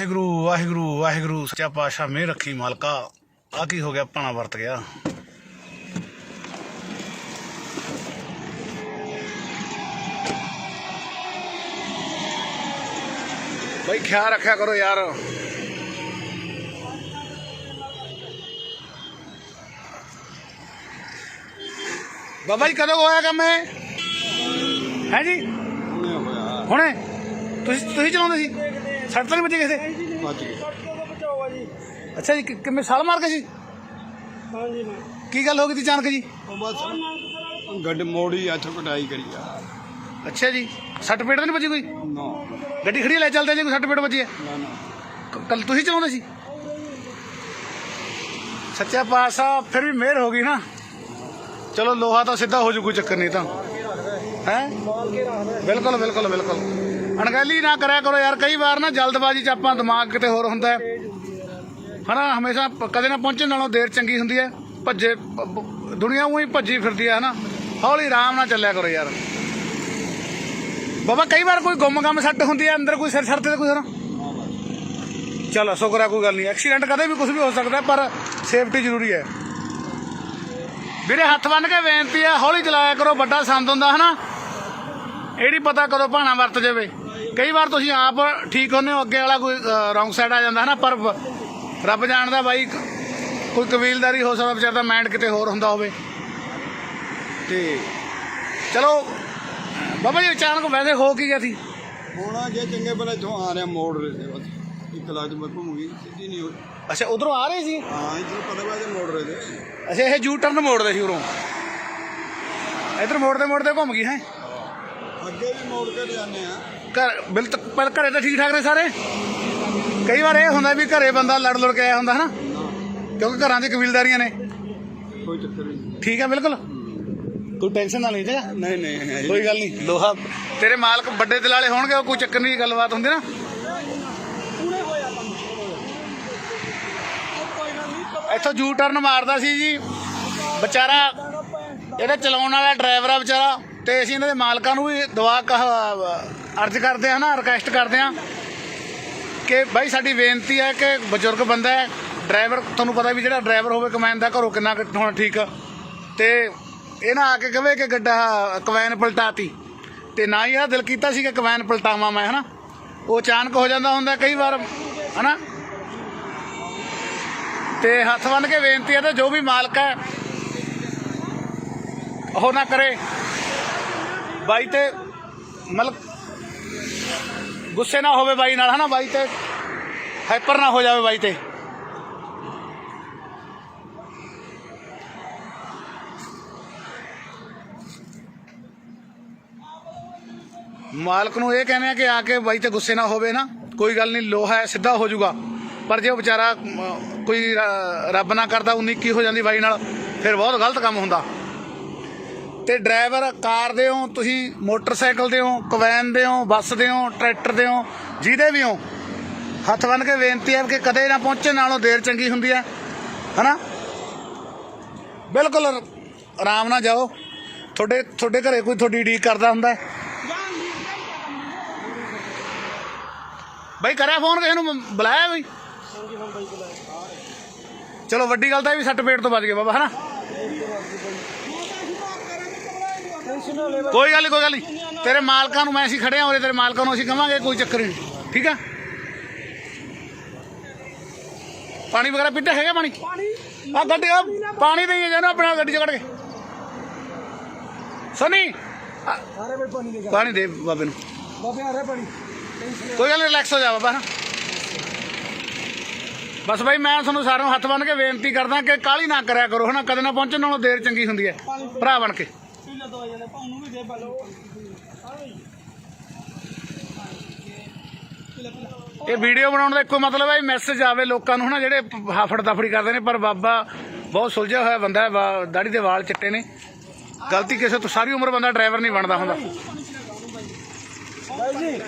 ਵਾਹਿਗੁਰੂ ਵਾਹਿਗੁਰੂ ਵਾਹਿਗੁਰੂ ਸੱਚਾ ਪਾਤਸ਼ਾਹ ਮਿਹਰ ਰੱਖੀ ਮਾਲਕਾ। ਆ ਕੀ ਹੋ ਗਿਆ? ਪਾਣਾ ਵਰਤ ਗਿਆ। ਬਈ ਖਿਆਲ ਰੱਖਿਆ ਕਰੋ ਯਾਰ। ਬਾਬਾ ਜੀ ਕਦੋਂ ਹੋਇਆ ਕੰਮ ਇਹ? ਹੈ ਜੀ? ਹੁਣੇ ਹੋਇਆ। ਹੁਣੇ? ਤੁਸੀਂ ਤੁਸੀਂ ਚਲਾਉਂਦੇ ਸੀ? ਸੱਟ ਤਾਂ ਨਹੀਂ ਵੱਜੀ ਕਿਸੇ? ਦੇ? ਬਚ ਗਏ ਅੱਛਾ ਜੀ ਕਿ- ਕਿਵੇਂ ਸਾਲ ਮਾਰ ਕੇ ਸੀ ਹਾਂਜੀ ਮੈਂ। ਕੀ ਗੱਲ ਹੋ ਗਈ ਤੀ ਅਚਾਨਕ ਜੀ? ਉਹ ਬਸ ਗੱਡ ਮੋੜੀ ਇੱਥ ਕਟਾਈ ਕਰੀ ਆ। ਅੱਛਾ ਜੀ ਸੱਟ ਪੇਟ ਤਾਂ ਨਹੀਂ ਵੱਜੀ ਕੋਈ? ਨਾ। ਗੱਡੀ ਖੜੀ ਲੈ ਚੱਲਦੇ ਜੀ ਕੋਈ ਸੱਟ ਪੇਟ ਵੱਜੀ ਹੈ ਨਾ ਨਾ। ਕੱਲ ਤੁਸੀਂ ਚਲਾਉਂਦੇ ਸੀ? ਸੱਚਾ ਪਾਤਸ਼ਾਹ ਫਿਰ ਵੀ ਮਿਹਰ ਹੋ ਗਈ ਨਾ। ਚਲੋ ਲੋਹਾ ਤਾਂ ਸਿੱਧਾ ਹੋ ਜੂ ਕੋਈ ਚੱਕਰ ਨਹੀਂ ਤਾਂ। ਹੈ? ਬਿਲਕੁਲ ਬਿਲਕੁਲ ਬਿਲਕੁਲ। ਅਣਗਹਿਲੀ ਨਾ ਕਰਿਆ ਕਰੋ ਯਾਰ, ਕਈ ਵਾਰ ਨਾ ਜਲਦਬਾਜ਼ੀ ਚ ਆਪਾਂ ਦਿਮਾਗ ਕਿਤੇ ਹੋਰ ਹੁੰਦਾ ਹੈ। ਹਨਾ, ਹਮੇਸ਼ਾ ਕਦੇ ਨਾ ਪਹੁੰਚਣ ਨਾਲੋਂ ਦੇਰ ਚੰਗੀ ਹੁੰਦੀ ਹੈ। ਭੱਜੇ, ਪ- ਪ- ਦੁਨੀਆ ਉਹੀ ਭੱਜੀ ਫਿਰਦੀ ਹੈ, ਹਨਾ। ਹੌਲੀ ਆਰਾਮ ਨਾਲ ਚੱਲਿਆ ਕਰੋ ਯਾਰ। ਬਾਬਾ, ਕਈ ਵਾਰ ਕੋਈ ਗੁੰਮ ਗੰਮ ਸੱਟ ਹੁੰਦੀ ਹੈ, ਅੰਦਰ ਕੋਈ ਸਿਰ ਸਰ ਤੇ ਕੋਈ, ਹਨਾ। ਚਲੋ, ਸ਼ੁਕਰ ਹੈ, ਕੋਈ ਗੱਲ ਨਹੀਂ। ਐਕਸੀਡੈਂਟ ਕਦੇ ਵੀ ਕੁਝ ਵੀ ਹੋ ਸਕਦਾ ਪਰ ਸੇਫਟੀ ਜ਼ਰੂਰੀ ਹੈ। ਵੀਰੇ, ਹੱਥ ਬੰਨ ਕੇ ਬੇਨਤੀ ਹੈ, ਹੌਲੀ ਚਲਾਇਆ ਕਰੋ, ਵੱਡਾ ਸੰਦ ਹੁੰਦਾ, ਹਨਾ। ਇਹ ਨਹੀਂ ਪਤਾ ਕਦੋਂ ਭਾਣਾ ਵਰਤ ਜਾਵੇ। ਕਈ ਵਾਰ ਤੁਸੀਂ ਆਪ ਠੀਕ ਹੁੰਦੇ ਹੋ ਅੱਗੇ ਵਾਲਾ ਕੋਈ ਰੌਂਗ ਸਾਈਡ ਆ ਜਾਂਦਾ ਹਨਾ ਪਰ ਬ- ਰੱਬ ਜਾਣਦਾ ਬਾਈ ਕੋਈ ਕਬੀਲਦਾਰੀ ਹੋ ਸਕਦਾ ਵਿਚਾਰ ਦਾ ਮਾਈਂਡ ਕਿਤੇ ਹੋਰ ਹੁੰਦਾ ਹੋਵੇ। ਤੇ ਚਲੋ ਬਾਬਾ ਜੀ ਅਚਾਨਕ ਵੈਸੇ ਹੋ ਕੀ ਗਿਆ ਸੀ? ਹੋਣਾ ਜੇ ਚੰਗੇ ਬਲੇ ਤੋਂ ਆ ਰਿਹਾ ਮੋੜ ਰਹੇ ਸੀ ਬਸ। ਇੱਕ ਲੱਖ ਮੈਂ ਘੁੰਮ ਗਈ ਸਿੱਧੀ ਨਹੀਂ ਹੋਈ। ਅੱਛਾ ਉਧਰੋਂ ਆ ਰਹੇ ਸੀ? ਹਾਂ ਇੱਧਰ ਪਤਾ ਜੇ ਮੋੜ ਰਹੇ ਸੀ ਅੱਛਾ ਇਹ ਯੂ ਟਰਨ ਮੋੜਦੇ ਸੀ ਉਰੋਂ? ਇਧਰ ਮੋੜਦੇ ਮੋੜਦੇ ਘੁੰਮ ਗਈ ਹੈ? ਅੱਗੇ ਵੀ ਮੋੜ ਕੇ ਜਾਂਦੇ ਆ। ਘਰ ਬਿਲ ਤੱਕ ਪਰ ਘਰੇ ਤਾਂ ਠੀਕ ਠਾਕ ਨੇ ਸਾਰੇ। ਕਈ ਵਾਰ ਇਹ ਹੁੰਦਾ ਵੀ ਘਰੇ ਬੰਦਾ ਲੜ ਲੜ ਕੇ ਆਇਆ ਹੁੰਦਾ ਹਨਾ? ਕਿਉਂਕਿ ਘਰਾਂ 'ਚ ਕਬੀਲਦਾਰੀਆਂ ਨੇ। ਕੋਈ ਚੱਕਰ ਨਹੀਂ। ਠੀਕ ਹੈ ਬਿਲਕੁਲ? ਕੋਈ ਟੈਨਸ਼ਨ ਨਾ ਲਈ ਤੇ ਨਹੀਂ ਨਹੀਂ ਕੋਈ ਗੱਲ ਨਹੀਂ। ਲੋਹਾ। ਤੇਰੇ ਮਾਲਕ ਵੱਡੇ ਦਿਲ ਵਾਲੇ ਹੋਣਗੇ ਉਹ ਕੋਈ ਚੱਕਰ ਨਹੀਂ ਗੱਲਬਾਤ ਹੁੰਦੀ ਨਾ। ਇੱਥੋਂ ਯੂ ਟਰਨ ਮਾਰਦਾ ਸੀ ਜੀ। ਵਿਚਾਰਾ ਇਹਦਾ ਚਲਾਉਣ ਵਾਲਾ ਡਰਾਈਵਰ ਆ ਵਿਚਾਰਾ ਤੇ ਅਸੀਂ ਇਹਨਾਂ ਦੇ ਮਾਲਕਾਂ ਨੂੰ ਵੀ ਦੁਆ ਕਹ ਅਰਜ਼ ਕਰਦੇ ਹਾਂ ਨਾ ਰਿਕਵੈਸਟ ਕਰਦੇ ਹਾਂ ਕਿ ਬਾਈ ਸਾਡੀ ਬੇਨਤੀ ਹੈ ਕਿ ਬਜ਼ੁਰਗ ਬੰਦਾ ਹੈ ਡਰਾਈਵਰ ਤੁਹਾਨੂੰ ਪਤਾ ਵੀ ਜਿਹੜਾ ਡਰਾਈਵਰ ਹੋਵੇ ਕਮੈਨ ਦਾ ਘਰੋਂ ਕਿੰਨਾ ਕੁ ਹੋਣਾ ਠੀਕ ਆ। ਤੇ ਇਹ ਨਾ ਆ ਕੇ ਕਹੇ ਕਿ ਗੱਡਾ ਕਵੈਨ ਪਲਟਾਤੀ। ਤੇ ਨਾ ਹੀ ਇਹਦਾ ਦਿਲ ਕੀਤਾ ਸੀ ਕਿ ਕਵੈਨ ਪਲਟਾਵਾਂ ਮੈਂ, ਹਨਾ? ਉਹ ਅਚਾਨਕ ਹੋ ਜਾਂਦਾ ਹੁੰਦਾ ਕਈ ਵਾਰ, ਹਨਾ? ਤੇ ਹੱਥ ਬੰਨ ਕੇ ਬੇਨਤੀ ਹੈ ਤੇ ਜੋ ਵੀ ਮਾਲਕ ਹੈ, ਉਹ ਨਾ ਕਰੇ। ਬਾਈ ਤੇ ਮਤਲਬ ਗੁੱਸੇ ਨਾ ਹੋਵੇ ਬਾਈ ਨਾਲ, ਹਨਾ ਬਾਈ ਤੇ? ਹਾਈਪਰ ਨਾ ਹੋ ਜਾਵੇ ਬਾਈ ਤੇ। ਮਾਲਕ ਨੂੰ ਇਹ ਕਹਿੰਦੇ ਆ ਕਿ ਆ ਕੇ ਬਾਈ ਤੇ ਗੁੱਸੇ ਨਾ ਹੋਵੇ ਨਾ, ਕੋਈ ਗੱਲ ਨਹੀਂ, ਲੋਹਾ ਹੈ, ਸਿੱਧਾ ਹੋ ਜਾਊਗਾ। ਪਰ ਜੇ ਉਹ ਵਿਚਾਰਾ ਕੋਈ ਰੱਬ ਨਾ ਕਰਦਾ, ਉਨੀ ਕੀ ਹੋ ਜਾਂਦੀ ਬਾਈ ਨਾਲ, ਫਿਰ ਬਹੁਤ ਗਲਤ ਕੰਮ ਹੁੰਦਾ। ਤੇ ਡਰਾਈਵਰ ਕਾਰ ਦੇ ਹੋ, ਤੁਸੀਂ ਮੋਟਰਸਾਈਕਲ ਦੇ ਹੋ, ਕਵੈਨ ਦੇ ਹੋ, ਬੱਸ ਦੇ ਹੋ, ਟਰੈਕਟਰ ਦੇ ਹੋ, ਜਿਹਦੇ ਵੀ ਹੋ, ਹੱਥ ਬੰਨ ਕੇ ਬੇਨਤੀ ਹੈ ਕਿ ਕਦੇ ਨਾ ਪਹੁੰਚੇ ਨਾਲੋਂ ਦੇਰ ਚੰਗੀ ਹੁੰਦੀ ਹੈ। ਹਨਾ? ਬਿਲਕੁਲ ਆਰਾਮ ਨਾਲ ਜਾਓ। ਤੁਹਾਡੇ ਤੁਹਾਡੇ ਘਰੇ ਕੋਈ ਤੁਹਾਡੀ ਡੀਕ ਕਰਦਾ ਹੁੰਦਾ ਹੈ? ਬਾਈ, ਕਰਿਆ ਫੋਨ ਕਿਸੇ ਨੂੰ? ਬੁਲਾਇਆ ਬਈ ਚਲੋ, ਵੱਡੀ ਗੱਲ ਤਾਂ ਇਹ ਵੀ ਸੱਟ ਪੇਟ ਤੋਂ ਬਚ ਗਏ ਬਾਬਾ, ਹਨਾ? ਨਾ ਕੋਈ ਗੱਲ ਨਹੀਂ ਕੋਈ ਗੱਲ ਨਹੀਂ ਤੇਰੇ ਮਾਲਕਾਂ ਨੂੰ ਮੈਂ ਅਸੀਂ ਖੜੇ ਹਾਂ ਉਰੇ ਤੇਰੇ ਮਾਲਕਾਂ ਨੂੰ ਅਸੀਂ ਕਵਾਂਗੇ ਕੋਈ ਚੱਕਰ ਨਹੀਂ ਠੀਕ ਆ? ਪਾਣੀ ਵਗੈਰਾ ਪੀਤਾ ਹੈਗਾ ਪਾਣੀ? ਆ ਗੱਡੀ ਆ ਪਾਣੀ ਨਹੀਂ ਹੈ ਜਾਨੂੰ ਆਪਣਾ ਗੱਡੀ ਚ ਕੱਢ ਕੇ। ਸਨੀ ਆ, ਸਾਰੇ ਬਈ ਪਾਣੀ ਦੇ ਪਾਣੀ ਦੇ ਬਾਬੇ ਨੂੰ। ਬਾਬੇ ਆ ਰਿਹਾ ਪਾਣੀ। ਕੋਈ ਗੱਲ ਰਿਲੈਕਸ ਹੋ ਜਾ ਬਾਬਾ। ਨਾ ਬਸ ਭਾਈ ਮੈਂ ਤੁਹਾਨੂੰ ਸਾਰਿਆਂ ਨੂੰ ਹੱਥ ਬੰਨ ਕੇ ਬੇਨਤੀ ਕਰਦਾ ਕਿ ਕਾਲੀ ਨਾ ਕਰਿਆ ਕਰੋ ਹਨਾ? ਕਦੇ ਨਾ ਪਹੁੰਚਣ ਨਾਲੋਂ ਦੇਰ ਚੰਗੀ ਹੁੰਦੀ ਹੈ ਭਰਾ ਬਣ ਕੇ। ਵੀ ਦੇ ਬਾਲੋ ਇਹ ਵੀਡੀਓ ਬਣਾਉਣ ਦਾ ਇੱਕੋ ਮਤਲਬ ਹੈ ਮੈਸੇਜ ਆਵੇ ਲੋਕਾਂ ਨੂੰ ਹਨਾ ਜਿਹੜੇ ਹਾਫੜ ਦਫੜੀ ਕਰਦੇ ਨੇ ਪਰ ਬਾਬਾ ਬਹੁਤ ਸੁਲਝਿਆ ਹੋਇਆ ਬੰਦਾ ਹੈ ਦਾੜੀ ਦੇ ਵਾਲ ਚਿੱਟੇ ਨੇ। ਗਲਤੀ ਕਿਸੇ ਤੋਂ ਸਾਰੀ ਉਮਰ ਬੰਦਾ ਡਰਾਈਵਰ ਨਹੀਂ ਬਣਦਾ ਹੁੰਦਾ। ਬਾਈ ਜੀ